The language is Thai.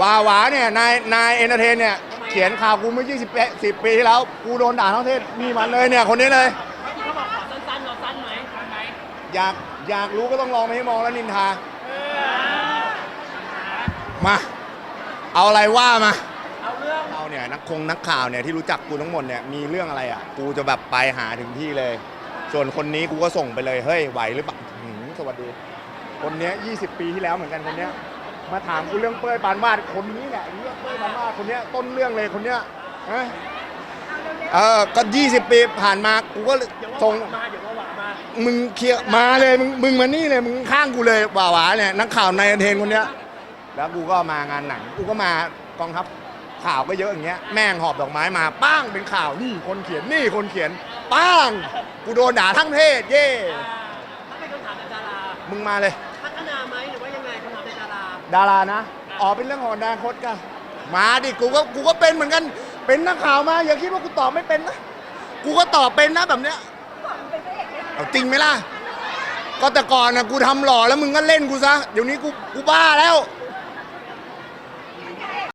วาหวาเนี่ยนายนายเอนเตอร์เทนเนี่ยเขียนข่าวกูเมื่อ20ปี10ปีที่แล้วกูโดนด่าทั้งประเทศนี่มันเลยเนี่ยคนนี้เลยที่เขาบอกขอสั้นๆเราสั้นไหมสั้นไหมอยากอยากรู้ก็ต้องลองไปให้มองแล้วนินทา มา เอาอะไรว่ามา เอาเรื่องเราเนี่ยนักคงนักข่าวเนี่ยที่รู้จักกูทั้งหมดเนี่ยมีเรื่องอะไรอะ กูจะแบบไปหาถึงที่เลย ส่วนคนนี้กูก็ส่งไปเลย เฮ้ยไหวหรือเปล่าหืมสวัสดี คนเนี้ย20 ปีที่แล้วเหมือนกันคนเนี้ย มาถามกูเรื่องเป้ยปานวาดคนนี้แหละเรื่องเป้ยปานวาดคนเนี้ยต้นเรื่องเลยคนเนี้ยฮะเออก็ 20 ปีผ่านมากูก็เดี๋ยวว่าส่งหวามาเดี๋ยวว่าหวามามึงเคลียร์มาเลยมึงมึงมานี่เลยมึงข้างกูเลยบ่าวหวาเนี่ยนักข่าวในายเทนคนเนี้ย แล้วกูก็มางานหนังกูก็มากองทัพข่าวก็เยอะอย่างเงี้ยแม่งหอบดอกไม้มาป้างเป็นข่าวนี่คนเขียนนี่คนเขียนป้าง กูโดนด่าทั้งประเทศเย่อ่าถ้าเป็นคำถามจากดารามึงมาเลย ดารานะ อ๋อ เป็นเรื่องของอนาคตกัน มาดิ กูก็ กูก็เป็นเหมือนกัน เป็นนักข่าวมา อย่าคิดว่ากูตอบไม่เป็นนะ กูก็ตอบเป็นนะแบบเนี้ยเอาจริงไหมล่ะ ก็แต่ก่อนนะกูทำหล่อแล้วมึงก็เล่นกูซะ เดี๋ยวนี้กู กูบ้าแล้ว